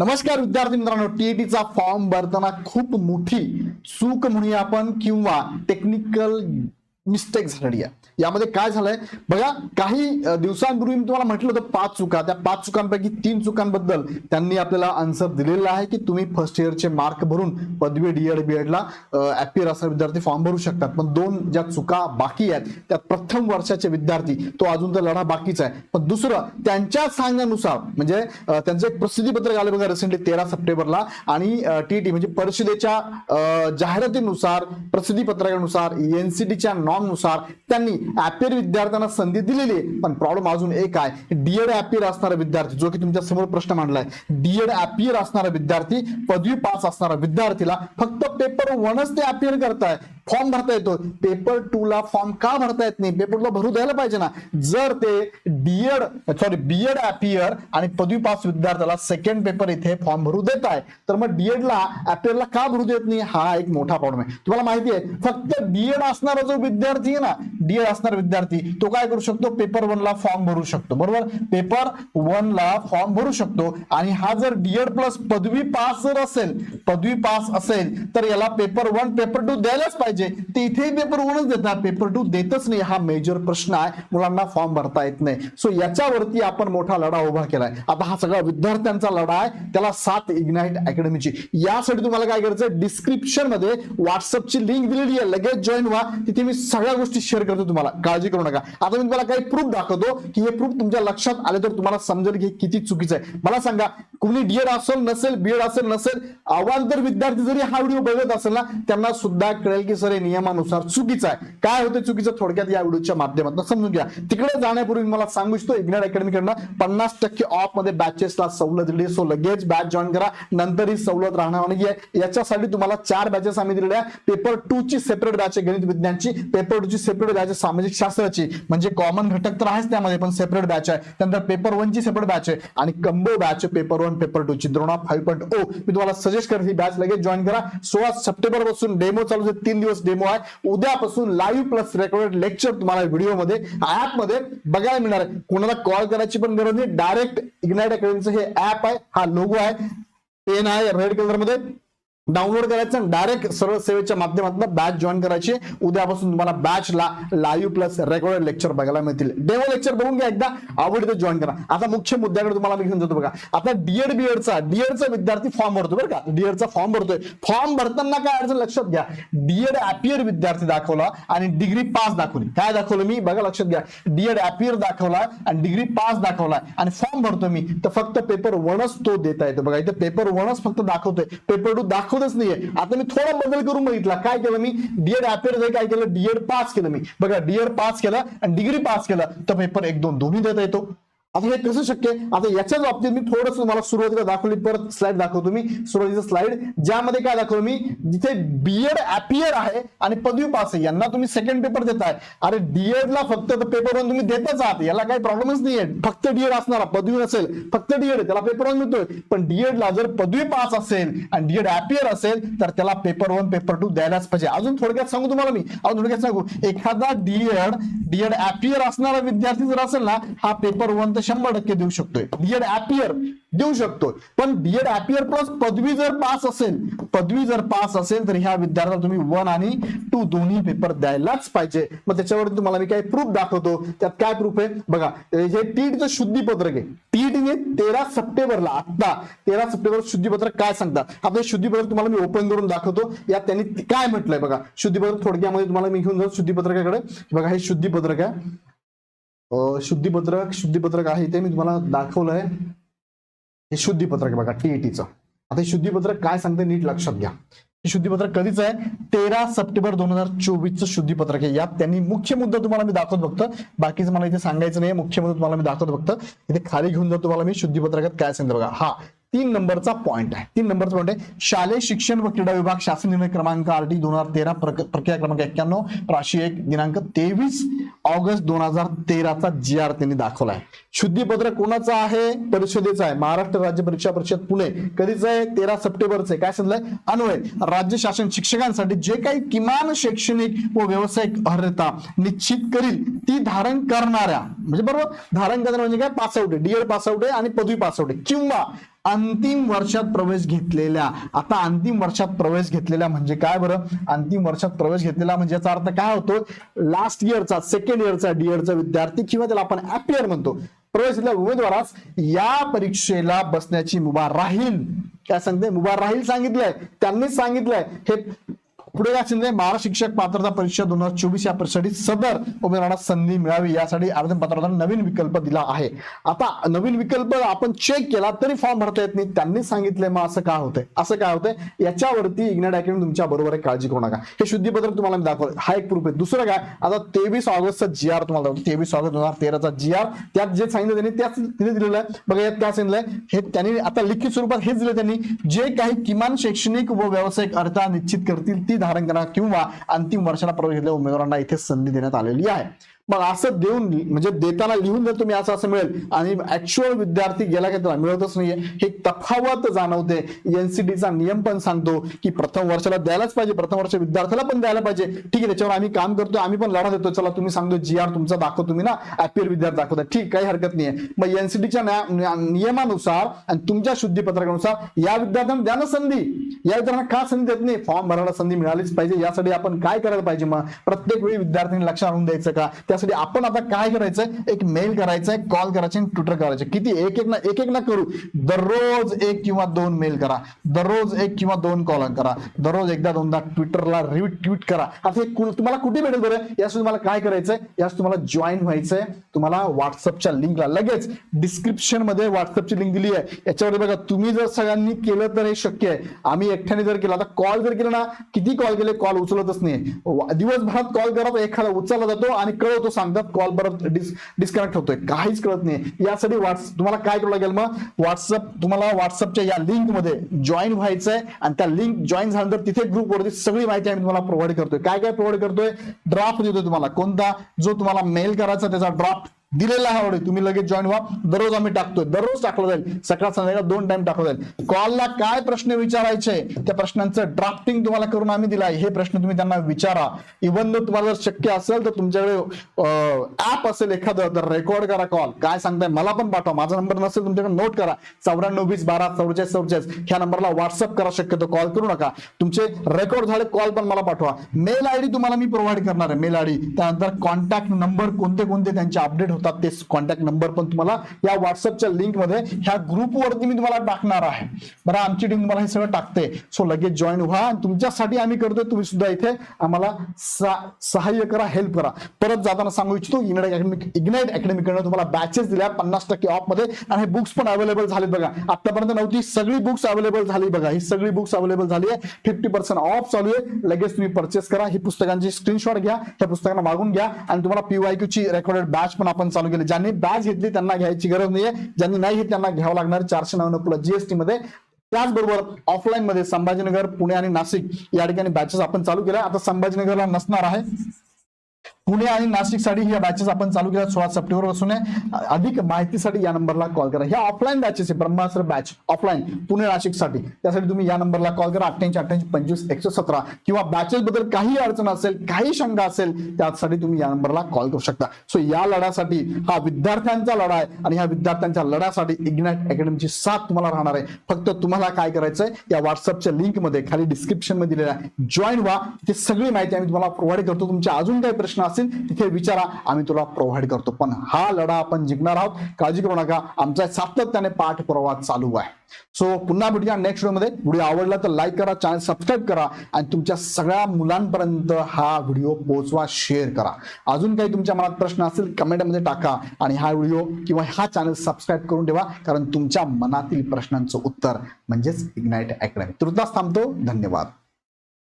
नमस्कार विद्यार्थी मित्रांनो टीईटीचा फॉर्म भरताना खूप मोठी चूक म्हणूया आपण किंवा टेक्निकल मिस्टेक झालेली आहे. यामध्ये काय झालंय? बघा काही दिवसांपूर्वी मी तुम्हाला म्हटलं होतं पाच चुका. त्या पाच चुकांपैकी तीन चुकांबद्दल त्यांनी आपल्याला आन्सर दिलेला आहे की तुम्ही फर्स्ट इयरचे मार्क भरून पदवी डीएड बीएडला अपियर असणारे विद्यार्थी फॉर्म भरू शकतात. पण दोन ज्या चुका बाकी आहेत त्या प्रथम वर्षाचे विद्यार्थी तो अजून तर लढा बाकीच आहे. पण दुसरं त्यांच्या सांगण्यानुसार म्हणजे त्यांचं एक प्रसिद्धी पत्रक आलं बघा रिसेंटली तेरा सप्टेंबरला आणि टीटी म्हणजे परिषदेच्या जाहिरातीनुसार प्रसिद्धी पत्रकानुसार एनसीटीच्या नॉन नुसार त्यांनी अपियर विद्यार्थ्यांना संधी दिलेली आहे. पण प्रॉब्लेम अजून एक आहे. डीएड अपियर असणारा विद्यार्थी जो की तुमच्यासमोर प्रश्न मांडलाय. डीएड अपियर असणारा विद्यार्थी पदवी पास असणारा विद्यार्थीला फक्त पेपर वनच ते अपियर करताय. फॉर्म भरता येतो पेपर टू ला फॉर्म का भरता येत नाही? पेपर टूला भरू द्यायला पाहिजे ना. जर ते डीएड सॉरी बीएड अपियर आणि पदवी पास विद्यार्थ्याला सेकंड पेपर इथे फॉर्म भरू देत आहे. तर मग डीएडला अपियरला का भरू देत नाही? हा एक मोठा प्रॉब्लेम आहे. तुम्हाला माहिती आहे फक्त डीएड असणारा जो विद्यार्थी आहे ना डीएड असणार विद्यार्थी तो काय करू शकतो? पेपर वन ला फॉर्म भरू शकतो. बरोबर? पेपर वन ला फॉर्म भरू शकतो. आणि हा जर डीएड प्लस पदवी पास जर असेल पदवी पास असेल तर याला पेपर वन पेपर टू द्यायलाच पाहिजे. ते इथेही पेपर वनच देतात. पेपर टू देतच नाही. हा मेजर प्रश्न आहे. मुलांना फॉर्म भरता येत नाही. सो याच्यावरती आपण मोठा लढा उभा केलाय. आता हा सगळा विद्यार्थ्यांचा लढा आहे. त्याला सात इग्नाइट अकॅडमीची यासाठी तुम्हाला काय करायचं डिस्क्रिप्शनमध्ये व्हॉट्सअपची लिंक दिलेली आहे. लगेच जॉईन व्हा. तिथे मी सगळ्या गोष्टी शेअर करतो तुम्हाला. काळजी करू नका. आता मी तुम्हाला काही प्रूफ दाखवतो की हे प्रूफ तुमच्या लक्षात आले तर तुम्हाला समजेल की किती चुकीचं आहे. मला सांगा कुणी डीएड असेल नसेल बीएड असेल नसेल अवांतर विद्यार्थी जरी हा व्हिडिओ बघत असेल ना त्यांना सुद्धा कळेल की सर हे नियमानुसार चुकीचं आहे. काय होतं चुकीचं? थोडक्यात या व्हिडिओच्या माध्यमातून समजून घ्या. तिकडे जाण्यापूर्वी मला सांगू इच्छितो इग्नर अकॅडमीकडनं पन्नास टक्के ऑफमध्ये बॅचेसला सवलत दिली सो लगेच बॅच जॉईन करा. नंतर ही सवलत राहणार नाही याच्यासाठी तुम्हाला चार बॅचेस आम्ही दिलेल्या पेपर टू ची सेपरेट बॅच आहे गणित विज्ञानची. पेपर सेपरेट बॅच आहे सामाजिक शास्त्राची म्हणजे कॉमन घटक तर आहेच त्यामध्ये पण सेपरेट बॅच आहे. त्यानंतर पेपर वन ची सेपरेट बॅच आहे आणि combo batch paper one paper two ची. द्रोणा फाईव्ह पॉईंट ओ मी तुम्हाला सजेस्ट करते ही बॅच लगेच जॉईन करा. सोळा सप्टेंबरपासून डेमो चालू आहे तीन दिवस डेमो आहे. उद्यापासून लाईव्ह प्लस रेकॉर्डेड लेक्चर तुम्हाला व्हिडिओमध्ये ऍपमध्ये बघायला मिळणार आहे. कोणाला कॉल करायची पण गरज नाही. डायरेक्ट इग्नाइट अकॅडमीचं हे ऍप आहे हा लोगो आहे. पेन आहे रेड कलरमध्ये. डाउनलोड करायचं डायरेक्ट सर्व सेवेच्या माध्यमातून बॅच जॉईन करायची. उद्यापासून तुम्हाला बॅचला लाईव्ह प्लस रेकॉर्डेड लेक्चर बघायला मिळतील. डेमो लेक्चर बघून घ्या एकदा. आवडते जॉईन करा. आता मुख्य मुद्द्याकडे तुम्हाला मी घेऊन जातो बघा. आता डीएड बीएडचा डीएडचा विद्यार्थी फॉर्म भरतो बरं का. डीएडचा फॉर्म भरतोय. फॉर्म भरताना काय अडचण लक्षात घ्या. डीएड अपियर विद्यार्थी दाखवला आणि डिग्री पास दाखवली. काय दाखवलं मी? बघा लक्षात घ्या. डीएड अपियर दाखवला आणि डिग्री पास दाखवला. आणि फॉर्म भरतो मी. तर फक्त पेपर वनच तो देता येतो. बघा इथे पेपर वनच फक्त दाखवतोय. पेपर टू दाखव दाखवतच नाहीये. आता मी थोडा बदल करून बघितला. काय केलं मी? डीएड अपियर काय केलं? डीएड पास केलं मी. बघा डीएड पास केलं आणि डिग्री पास केलं. तर पेपर एक दोन दोन्ही देता येतो. आता हे कसं शक्य? आता याच्याच बाबतीत मी थोडस तुम्हाला सुरुवातीला दाखवली परत स्लाइड दाखवतो मी. सुरुवातीचं स्लाइड ज्यामध्ये काय दाखवलं मी? जिथे बीएड अपियर आहे आणि पदवी पास आहे. यांना तुम्ही सेकंड पेपर देताय. अरे डीएड ला फक्त पेपर वन तुम्ही देतच आहात. याला काही प्रॉब्लेमच नाहीये. फक्त डीएड असणारा. पदवी नसेल. फक्त डीएड त्याला पेपर वन मिळतोय. पण डीएड ला जर पदवी पास असेल आणि डीएड अपियर असेल तर त्याला पेपर वन पेपर टू द्यायलाच पाहिजे. अजून थोडक्यात सांगू तुम्हाला मी. अजून थोडक्यात सांगू. एखादा डीएड डीएड अपियर असणारा विद्यार्थी जर असेल ना हा पेपर वन तर शंभर टक्के देऊ शकतोय. बीएड अपियर देऊ शकतो पण बीएड अपियर प्लस पदवी जर पास असेल पदवी जर पास असेल तर ह्या विद्यार्थ्याला तुम्ही वन आणि टू दोन्ही पेपर द्यायलाच पाहिजे. मग त्याच्यावर तुम्हाला मी काही प्रूफ दाखवतो. त्यात काय प्रूफ आहे? बघा हे टीटचं शुद्धीपत्रक आहे टीटने तेरा सप्टेंबरला आता तेरा सप्टेंबर शुद्धीपत्रक काय सांगतात? आता शुद्धीपत्रक तुम्हाला मी ओपन करून दाखवतो. यात त्यांनी काय म्हटलंय बघा? शुद्धीपत्रक थोडक्यामध्ये तुम्हाला मी घेऊन जाऊ शुद्धीपत्रकाकडे. बघा हे शुद्धीपत्रक आहे. शुद्धीपत्रक शुद्धीपत्रक आहे ते मी तुम्हाला दाखवलंय. हे शुद्धीपत्रक बघा टीईटीचं आता हे शुद्धीपत्रक काय सांगते नीट लक्षात घ्या. हे शुद्धीपत्रक कधीच आहे? तेरा सप्टेंबर दोन हजार चोवीसचं शुद्धीपत्रक आहे. यात त्यांनी मुख्य मुद्दा तुम्हाला मी दाखवत फक्त बाकीचं मला इथे सांगायचं नाही मुख्य मुद्दा तुम्हाला मी दाखवत फक्त इथे खाली घेऊन जातो तुम्हाला मी शुद्धीपत्रकात काय सांगतो बघा. हा तीन नंबरचा पॉईंट आहे. तीन नंबरचा पॉईंट आहे. शालेय शिक्षण व क्रीडा विभाग शासन निर्णय क्रमांक आर टी दोन हजार तेरा प्रक्रिया क्रमांक एक्क्याण्णव राशी एक दिनांक तेवीस ऑगस्ट दोन हजार तेराचा जी आर त्यांनी दाखवला आहे. शुद्धीपत्र कोणाचं आहे? परिषदेचं आहे. महाराष्ट्र राज्य परीक्षा परिषद पुणे. कधीच आहे? तेरा सप्टेंबरचं आहे. काय सांगितलंय? अन्वय राज्य शासन शिक्षकांसाठी जे काही किमान शैक्षणिक व व्यावसायिक अर्हता निश्चित करील ती धारण करणाऱ्या म्हणजे बरोबर? धारण करणाऱ्या म्हणजे काय? पासआउट आहे. डीएड पासआउट आहे आणि पदवी पासआउट आहे. किंवा अंतिम वर्षात प्रवेश घेतलेल्या आता अंतिम वर्षात प्रवेश घेतलेल्या म्हणजे काय बरं? अंतिम वर्षात प्रवेश घेतलेला म्हणजे याचा अर्थ काय होतो? लास्ट इयरचा सेकंड इयरचा डी विद्यार्थी किंवा त्याला आपण ॲपियर म्हणतो. प्रवेश घेतलेल्या उमेदवारास या परीक्षेला बसण्याची मुभा राहील. काय सांगते मुभा राहील सांगितलंय. त्यांनीच सांगितलंय. हे पुढे काय सांगितलंय महाराष्ट्र शिक्षक पात्रता परीक्षा दोन हजार चोवीस या परीक्षेसाठी सदर उमेदवारांना संधी मिळावी यासाठी आवेदन पत्रात नवीन विकल्प दिला आहे. आता नवीन विकल्प आपण चेक केला तरी फॉर्म भरता येत नाही. त्यांनी सांगितलंय मग असं काय होतंय? असं काय होतंय? याच्यावरती इग्नेट अकॅडमी तुमच्या बरोबर आहे काळजी करू नका. हे शुद्धीपत्रक तुम्हाला मी दाखवलं हा एक प्रूफ आहे. दुसरं काय? आता तेवीस ऑगस्टचा जी आर तुम्हाला दाखवतो. तेवीस ऑगस्ट दोन हजार तेराचा जी आर त्यात जे सांगितलं त्यांनी त्याच तिथे दिलेलं आहे. बघा यात काय सांगितलंय? हे त्यांनी आता लिखित स्वरूपात हेच दिलं त्यांनी. जे काही किमान शैक्षणिक व व्यावसायिक अर्थ निश्चित करतील ती धारण करा किंवा अंतिम वर्षाला प्रवेश घेतलेल्या उमेदवारांना इथे संधी देण्यात आलेली आहे. मग असं देऊन म्हणजे देताना लिहून जर तुम्ही असं असं मिळेल आणि ऍक्च्युअल विद्यार्थी गेला की त्याला मिळतच नाहीये हे तफावत जाणवते. एनसीटीचा नियम पण सांगतो की प्रथम वर्षाला द्यायलाच पाहिजे प्रथम वर्ष विद्यार्थ्याला पण द्यायला पाहिजे. ठीक आहे त्याच्यावर आम्ही काम करतो आम्ही पण लढा देतो. चला तुम्ही सांगतो जी आर तुमचा दाखव तुम्ही ना ऍपियर विद्यार्थी दाखवता. ठीक काही हरकत नाहीये. मग एनसीटीच्या नियमानुसार आणि तुमच्या शुद्धीपत्रकानुसार या विद्यार्थ्यांना द्या ना संधी. या विद्यार्थ्यांना का संधी देत नाही? फॉर्म भरायला संधी मिळालीच पाहिजे. यासाठी आपण काय करायला पाहिजे मग? प्रत्येक वेळी विद्यार्थ्यांनी लक्षात आणून द्यायचं का? त्यासाठी आपण आता काय करायचंय? एक मेल करायचंय कॉल करायचे आणि ट्विटर करायचे. किती? एक एक ना एक एक ना करू. दररोज एक किंवा दोन मेल करा. दररोज एक किंवा दोन कॉल करा. दररोज एकदा दोनदा ट्विटरला ट्विट करा. आता हे तुम्हाला कुठे भेटेल बरं? यास तुम्हाला काय करायचंय? यास तुम्हाला जॉईन व्हायचंय. तुम्हाला व्हॉट्सअपच्या लिंकला लगेच डिस्क्रिप्शनमध्ये व्हॉट्सअपची लिंक दिली आहे. याच्यावर बघा तुम्ही जर सगळ्यांनी केलं तर हे शक्य आहे. आम्ही एकट्याने जर केलं आता कॉल जर केला ना किती कॉल केले? कॉल उचलतच नाही. दिवसभरात कॉल करा एखादा उचलला जातो आणि कळवतो सांगतात कॉल परत डिस डिस्कनेक्ट होतोय. काहीच कळत नाही. यासाठी व्हॉट्स तुम्हाला काय करावं लागेल मग? व्हॉट्सअप तुम्हाला व्हॉट्सअपच्या या लिंकमध्ये जॉईन व्हायचंय आणि त्या लिंक जॉईन झाल्यानंतर तिथे ग्रुप वरती सगळी माहिती आम्ही तुम्हाला प्रोव्हाइड करतोय. काय काय प्रोव्हाइड करतोय? ड्राफ्ट देतोय तुम्हाला. कोणता? जो तुम्हाला मेल करायचा त्याचा ड्राफ्ट दिलेला आहे already. तुम्ही लगेच जॉईन व्हा. दररोज आम्ही टाकतोय. दररोज टाकलं जाईल. सकाळ संध्याकाळ दोन टाइम टाकलं जाईल. कॉलला काय प्रश्न विचारायचे त्या प्रश्नांचं ड्राफ्टिंग तुम्हाला करून आम्ही दिलाय. हे प्रश्न तुम्ही त्यांना विचारा. इवन जर तुम्हाला जर शक्य असेल तर तुमच्याकडे ऍप असेल एखादं तर रेकॉर्ड करा कॉल काय सांगताय मला पण पाठवा. माझा नंबर नसेल तुमच्याकडे नोट करा. चौऱ्याण्णव वीस बारा चौचाळीस चौचाळीस ह्या नंबरला व्हॉट्सअप करा. शक्यतो कॉल करू नका. तुमचे रेकॉर्ड झाले कॉल पण मला पाठवा. मेल आयडी तुम्हाला मी प्रोव्हाइड करणार आहे. मेल आयडी त्यानंतर कॉन्टॅक्ट नंबर कोणते कोणते त्यांचे अपडेट होतात ते कॉन्टॅक्ट नंबर पण तुम्हाला या व्हॉट्सअपच्या लिंकमध्ये ह्या ग्रुपवरती मी तुम्हाला टाकणार आहे. बरं आमची टीम तुम्हाला हे सगळं टाकते. सो लगेच जॉईन व्हा आणि तुमच्यासाठी आम्ही करतोय. तुम्ही सुद्धा इथे आम्हाला सा- सहाय्य करा हेल्प करा. परत जाताना सांगू इच्छितो इग्नाइट अकॅडमी इग्नाइट अकॅडमीकडनं तुम्हाला बॅचेस दिल्या पन्नास टक्के ऑफमध्ये. आणि हे बुक्स पण अवेलेबल झाले बघा. आतापर्यंत नव्हती सगळी बुक्स अवेलेबल झाली बघा. ही सगळी बुक्स अवेलेबल झाली आहे. फिफ्टी पर्सेंट ऑफ चालू आहे. लगेच तुम्ही परचेस करा. ही पुस्तकांची स्क्रीनशॉट घ्या. त्या पुस्तकांना मागून घ्या. आणि तुम्हाला पीवायक्यू ची रेकॉर्डेड बॅच पण आपण चालू केले. ज्यांनी बॅच घेतली त्यांना घ्यायची गरज नाहीये. ज्यांनी नाही घेतली त्यांना घ्यावं लागणार. चारशे नव्याण्णव प्लस जीएसटी मध्ये. त्याचबरोबर ऑफलाईन मध्ये संभाजीनगर पुणे आणि नाशिक या ठिकाणी बॅचेस आपण चालू केल्या. आता संभाजीनगरला नसणार आहे. पुणे आणि नाशिकसाठी ह्या बॅचेस आपण चालू केल्या. सोळा सप्टेंबरपासून आहे. अधिक माहितीसाठी या नंबरला कॉल करा. ह्या ऑफलाईन बॅचेस आहे. ब्रह्मास्त्र बॅच ऑफलाईन पुणे नाशिकसाठी त्यासाठी तुम्ही या नंबरला कॉल करा. अठ्ठ्याऐंशी अठ्ठ्याऐंशी पंचवीस एकशे सतरा किंवा बॅचेस बद्दल काही अडचण असेल काही शंका असेल त्यासाठी तुम्ही या नंबरला कॉल करू शकता. सो या लढ्यासाठी हा विद्यार्थ्यांचा लढा आहे आणि ह्या विद्यार्थ्यांच्या लढ्यासाठी इग्नाइट अकॅडमीची साथ तुम्हाला राहणार आहे. फक्त तुम्हाला काय करायचंय या व्हॉट्सअपच्या लिंकमध्ये खाली डिस्क्रिप्शनमध्ये दिलेला आहे. जॉईन व्हा. तिथे सगळी माहिती आम्ही तुम्हाला प्रोव्हाइड करतो. तुमचे अजून काही प्रश्न असेल तिथे विचारा आम्ही तुला प्रोव्हाइड करतो. पण हा लढा आपण जिंकणार आहोत. काळजी करू नका. आमचा सातत्याने पाठपुरावा चालू आहे. सो पुन्हा भेटूया नेक्स्ट व्हिडिओमध्ये व्हिडिओ आवडला तर लाईक करा चॅनल सबस्क्राईब करा आणि तुमच्या सगळ्या मुलांपर्यंत हा व्हिडिओ पोहोचवा शेअर करा. अजून काही तुमच्या मनात प्रश्न असेल कमेंटमध्ये टाका आणि हा व्हिडिओ किंवा हा चॅनल सबस्क्राईब करून ठेवा कारण तुमच्या मनातील प्रश्नांचं उत्तर म्हणजेच इग्नाइट अकॅडमी तुर्तास थांबतो. धन्यवाद.